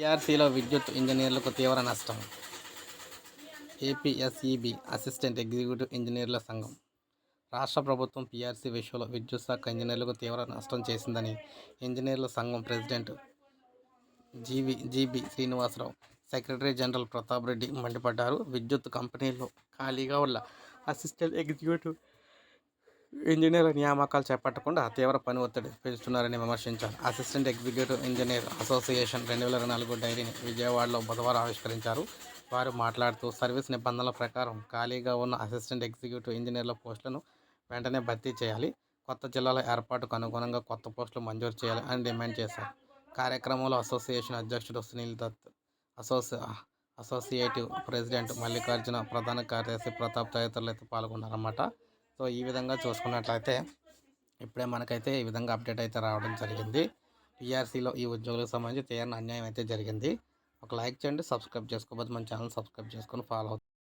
టీఆర్సీలో విద్యుత్ ఇంజనీర్లకు తీవ్ర నష్టం. ఏపీఎస్ఈబి అసిస్టెంట్ ఎగ్జిక్యూటివ్ ఇంజనీర్ల సంఘం. రాష్ట్ర ప్రభుత్వం పీఆర్సీ విషయంలో విద్యుత్ శాఖ ఇంజనీర్లకు తీవ్ర నష్టం చేసిందని ఇంజనీర్ల సంఘం president GV GB Srinivasarao secretary general Pratap Reddy మండిపడ్డారు. విద్యుత్ కంపెనీల్లో ఖాళీగా ఉన్న అసిస్టెంట్ ఎగ్జిక్యూటివ్ ఇంజనీర్ల నియామకాలు చేపట్టకుండా తీవ్ర పని ఒత్తిడి పెంచుతున్నారని విమర్శించారు. అసిస్టెంట్ ఎగ్జిక్యూటివ్ ఇంజనీర్ అసోసియేషన్ రెండు వేల ఇరవై నాలుగు డైరీని విజయవాడలో బుధవారం ఆవిష్కరించారు. వారు మాట్లాడుతూ సర్వీస్ నిబంధనల ప్రకారం ఖాళీగా ఉన్న అసిస్టెంట్ ఎగ్జిక్యూటివ్ ఇంజనీర్ల పోస్టులను వెంటనే భర్తీ చేయాలి. కొత్త జిల్లాల ఏర్పాటుకు అనుగుణంగా కొత్త పోస్టులు మంజూరు చేయాలి అని డిమాండ్ చేశారు. కార్యక్రమంలో అసోసియేషన్ అధ్యక్షుడు సునీల్ దత్ అసోసి అసోసియేటివ్ ప్రెసిడెంట్ మల్లికార్జున ప్రధాన కార్యదర్శి ప్రతాప్ తదితరులు అయితే పాల్గొన్నారన్నమాట. సో ఈ విధంగా చూసుకున్నట్లయితే ఇప్పుడే మనకైతే ఈ విధంగా అప్డేట్ అయితే రావడం జరిగింది. పిఆర్సీలో ఈ ఉద్యోగులకు సంబంధించి తీరని అన్యాయం అయితే జరిగింది. ఒక లైక్ చేయండి సబ్స్క్రైబ్ చేసుకోకపోతే మన ఛానల్ సబ్స్క్రైబ్ చేసుకొని ఫాలో అవుతుంది